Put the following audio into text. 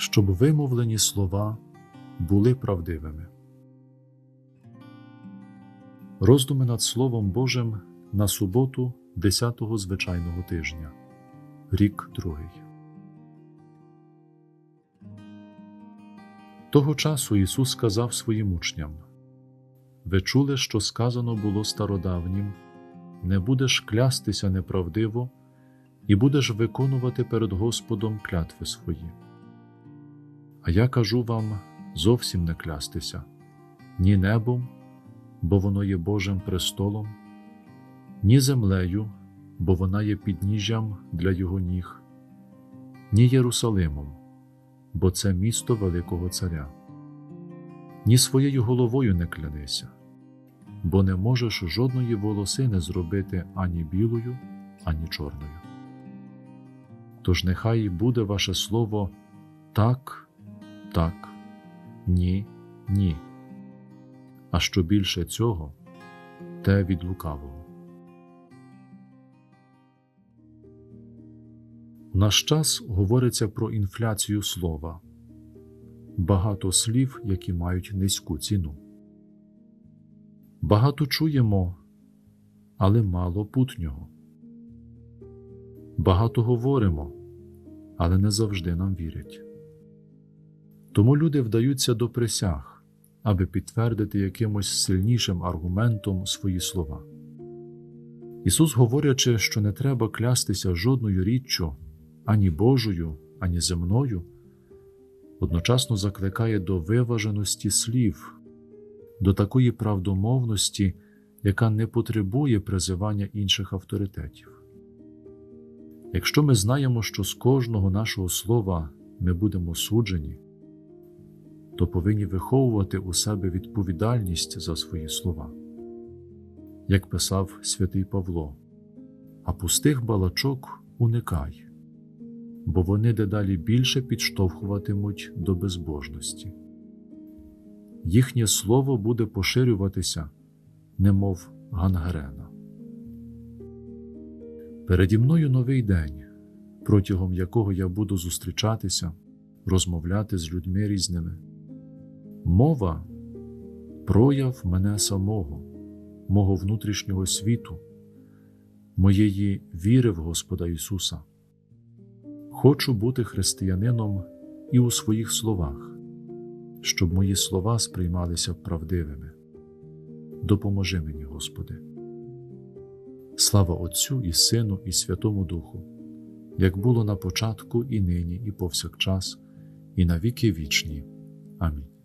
щоб вимовлені слова були правдивими. Роздуми над Словом Божим на суботу 10-го звичайного тижня, рік другий. Того часу Ісус сказав своїм учням: Ви чули, що сказано було стародавнім, не будеш клястися неправдиво, і будеш виконувати перед Господом клятви свої. А я кажу вам зовсім не клястися ні небом, бо воно є Божим престолом, ні землею, бо вона є підніжжям для його ніг, ні Єрусалимом, бо це місто Великого Царя. Ні своєю головою не клянися, бо не можеш жодної волосини зробити ані білою, ані чорною. Тож нехай буде ваше слово так, так, ні, ні. А що більше цього, те від лукавого. В наш час говориться про інфляцію слова, багато слів, які мають низьку ціну. Багато чуємо, але мало путнього. Багато говоримо, але не завжди нам вірять. Тому люди вдаються до присяг, аби підтвердити якимось сильнішим аргументом свої слова. Ісус, говорячи, що не треба клястися жодною річчю, ані Божою, ані земною, одночасно закликає до виваженості слів, до такої правдомовності, яка не потребує призивання інших авторитетів. Якщо ми знаємо, що з кожного нашого слова ми будемо суджені, то повинні виховувати у себе відповідальність за свої слова. Як писав святий Павло, а пустих балачок уникай, бо вони дедалі більше підштовхуватимуть до безбожності. Їхнє слово буде поширюватися, немов гангрена. Переді мною новий день, протягом якого я буду зустрічатися, розмовляти з людьми різними. Мова прояв мене самого, мого внутрішнього світу, моєї віри в Господа Ісуса. Хочу бути християнином і у своїх словах, щоб мої слова сприймалися правдивими. Допоможи мені, Господи. Слава Отцю і Сину, і Святому Духу, як було на початку, і нині, і повсякчас, і на віки вічні. Амінь.